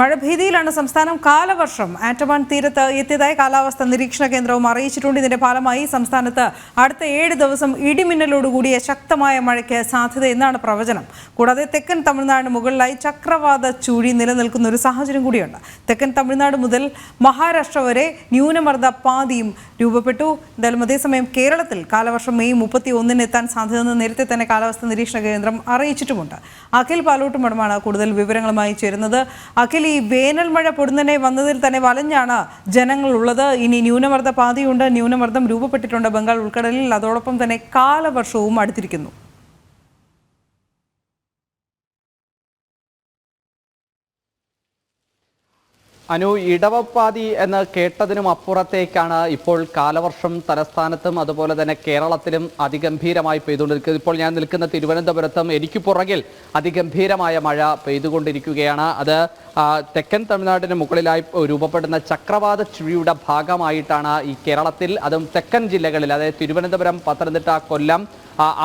മഴഭീതിയിലാണ് സംസ്ഥാനം കാലവർഷം. ആറ്റമാൻ തീരത്ത് എത്തിയതായി കാലാവസ്ഥാ നിരീക്ഷണ കേന്ദ്രവും അറിയിച്ചിട്ടുണ്ട്. ഇതിന്റെ ഫലമായി സംസ്ഥാനത്ത് അടുത്ത ഏഴ് ദിവസം ഇടിമിന്നലോടുകൂടിയ ശക്തമായ മഴയ്ക്ക് സാധ്യത എന്നാണ് പ്രവചനം. കൂടാതെ തെക്കൻ തമിഴ്നാട് മുകളിലായി ചക്രവാത ചൂഴി നിലനിൽക്കുന്ന ഒരു സാഹചര്യം കൂടിയുണ്ട്. തെക്കൻ തമിഴ്നാട് മുതൽ മഹാരാഷ്ട്ര വരെ ന്യൂനമർദ്ദ പാതിയും രൂപപ്പെട്ടു. എന്തായാലും അതേസമയം കേരളത്തിൽ കാലവർഷം മെയ് മുപ്പത്തി ഒന്നിന് എത്താൻ സാധ്യതയെന്ന് നേരത്തെ തന്നെ കാലാവസ്ഥാ നിരീക്ഷണ കേന്ദ്രം അറിയിച്ചിട്ടുമുണ്ട്. അഖിൽ പാലോട്ടുമടമാണ് കൂടുതൽ വിവരങ്ങളുമായി ചേരുന്നത്. അഖിൽ ഈ വേനൽ മഴ പൊടുന്നനെ വന്നതിൽ തന്നെ വലഞ്ഞാണ് ജനങ്ങൾ ഉള്ളത് ഇനി ന്യൂനമർദ്ദ പാതയുണ്ട്. ന്യൂനമർദ്ദം രൂപപ്പെട്ടിട്ടുണ്ട് ബംഗാൾ ഉൾക്കടലിൽ. അതോടൊപ്പം തന്നെ കാലവർഷവും അടുത്തിരിക്കുന്നു. അനു ഇടവപ്പാതി എന്ന് കേട്ടതിനും അപ്പുറത്തേക്കാണ് ഇപ്പോൾ കാലവർഷം തലസ്ഥാനത്തും അതുപോലെ തന്നെ കേരളത്തിലും അതിഗംഭീരമായി പെയ്തുകൊണ്ടിരിക്കുന്നത്. ഇപ്പോൾ ഞാൻ നിൽക്കുന്ന തിരുവനന്തപുരത്തും എനിക്ക് പുറകിൽ അതിഗംഭീരമായ മഴ പെയ്തുകൊണ്ടിരിക്കുകയാണ്. അത് തെക്കൻ തമിഴ്നാടിന് മുകളിലായി രൂപപ്പെടുന്ന ചക്രവാത ചുഴിയുടെ ഭാഗമായിട്ടാണ് ഈ കേരളത്തിൽ അതും തെക്കൻ ജില്ലകളിൽ അതായത് തിരുവനന്തപുരം പത്തനംതിട്ട കൊല്ലം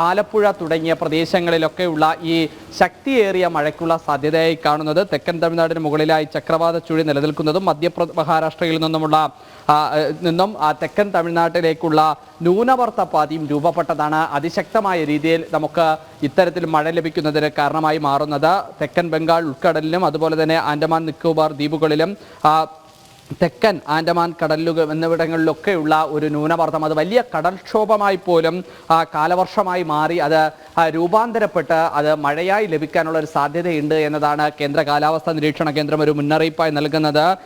ആലപ്പുഴ തുടങ്ങിയ പ്രദേശങ്ങളിലൊക്കെയുള്ള ഈ ശക്തിയേറിയ മഴയ്ക്കുള്ള സാധ്യതയായി കാണുന്നത് തെക്കൻ തമിഴ്നാടിന് മുകളിലായി ചക്രവാത ചുഴി നിലനിൽക്കുന്നതും മധ്യപ്ര മഹാരാഷ്ട്രയിൽ നിന്നുമുള്ള നിന്നും തെക്കൻ തമിഴ്നാട്ടിലേക്കുള്ള ന്യൂനവർത്ത പാതിയും രൂപപ്പെട്ടതാണ്. അതിശക്തമായ രീതിയിൽ നമുക്ക് ഇത്തരത്തിൽ മഴ ലഭിക്കുന്നതിന് കാരണമായി മാറുന്നത്. തെക്കൻ ബംഗാൾ ഉൾക്കടലിലും അതുപോലെ തന്നെ ആൻഡമാൻ നിക്കോബാർ ദ്വീപുകളിലും തെക്കൻ ആൻഡമാൻ കടലുകൾ എന്നിവിടങ്ങളിലൊക്കെയുള്ള ഒരു ന്യൂനമർദ്ദം. അത് വലിയ കടൽക്ഷോഭമായി പോലും കാലവർഷമായി മാറി. അത് രൂപാന്തരപ്പെട്ട് അത് മഴയായി ലഭിക്കാനുള്ള ഒരു സാധ്യതയുണ്ട് എന്നതാണ് കേന്ദ്ര കാലാവസ്ഥാ നിരീക്ഷണ കേന്ദ്രം ഒരു മുന്നറിയിപ്പായി നൽകുന്നത്.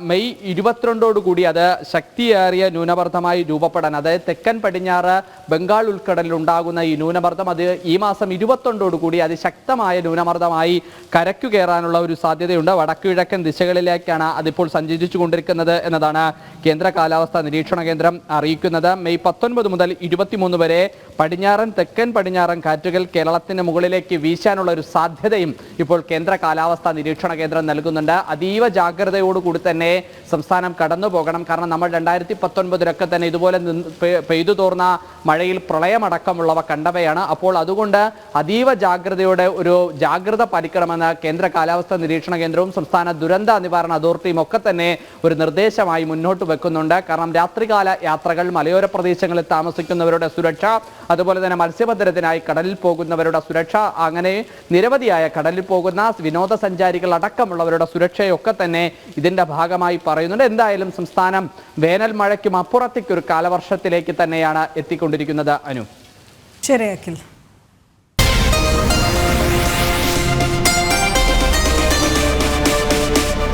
മെയ് ഇരുപത്തിരണ്ടോടുകൂടി അത് ശക്തിയേറിയ ന്യൂനമർദ്ദമായി രൂപപ്പെടാൻ അതായത് തെക്കൻ പടിഞ്ഞാറ് ബംഗാൾ ഉൾക്കടലിൽ ഉണ്ടാകുന്ന ഈ ന്യൂനമർദ്ദം അത് ഈ മാസം ഇരുപത്തൊണ്ടോടുകൂടി അതിശക്തമായ ന്യൂനമർദ്ദമായി കരയ്ക്കു കയറാനുള്ള ഒരു സാധ്യതയുണ്ട്. വടക്കു കിഴക്കൻ ദിശകളിലേക്കാണ് അതിപ്പോൾ സഞ്ചരിച്ചു കൊണ്ടിരിക്കുന്നത് എന്നതാണ് കേന്ദ്ര കാലാവസ്ഥാ നിരീക്ഷണ കേന്ദ്രം അറിയിക്കുന്നത്. മെയ് പത്തൊൻപത് മുതൽ ഇരുപത്തിമൂന്ന് വരെ പടിഞ്ഞാറൻ തെക്കൻ പടിഞ്ഞാറൻ കാറ്റുകൾ കേരളത്തിന് മുകളിലേക്ക് വീശാനുള്ള ഒരു സാധ്യതയും ഇപ്പോൾ കേന്ദ്ര കാലാവസ്ഥാ നിരീക്ഷണ കേന്ദ്രം നൽകുന്നുണ്ട്. അതീവ ജാഗ്രതയോടുകൂടി തന്നെ സംസ്ഥാനം കടന്നു പോകണം. കാരണം നമ്മൾ രണ്ടായിരത്തി പത്തൊൻപതിലൊക്കെ തന്നെ ഇതുപോലെ പെയ്തു തോർന്ന മഴയിൽ പ്രളയമടക്കമുള്ളവ കണ്ടവയാണ്. അപ്പോൾ അതുകൊണ്ട് അതീവ ജാഗ്രതയോടെ ഒരു ജാഗ്രത പാലിക്കണമെന്ന് കേന്ദ്ര കാലാവസ്ഥാ നിരീക്ഷണ കേന്ദ്രവും സംസ്ഥാന ദുരന്ത നിവാരണ അതോറിറ്റിയും ഒക്കെ തന്നെ ഒരു നിർദ്ദേശമായി മുന്നോട്ട് വെക്കുന്നുണ്ട്. കാരണം രാത്രികാല യാത്രകൾ മലയോര പ്രദേശങ്ങളിൽ താമസിക്കുന്നവരുടെ സുരക്ഷ അതുപോലെ തന്നെ മത്സ്യബന്ധനത്തിനായി കടലിൽ പോകുന്നവരുടെ സുരക്ഷ അങ്ങനെ നിരവധിയായ കടലിൽ പോകുന്ന വിനോദസഞ്ചാരികൾ അടക്കമുള്ളവരുടെ സുരക്ഷയൊക്കെ തന്നെ ഇതിന്റെ ഭാഗമായി പറയുന്നുണ്ട്. എന്തായാലും സംസ്ഥാനം വേനൽ മഴയ്ക്കും അപ്പുറത്തേക്കൊരു കാലവർഷത്തിലേക്ക് തന്നെയാണ് എത്തിക്കൊണ്ടിരിക്കുന്നത്. അനു. ശരി അഖിൽ.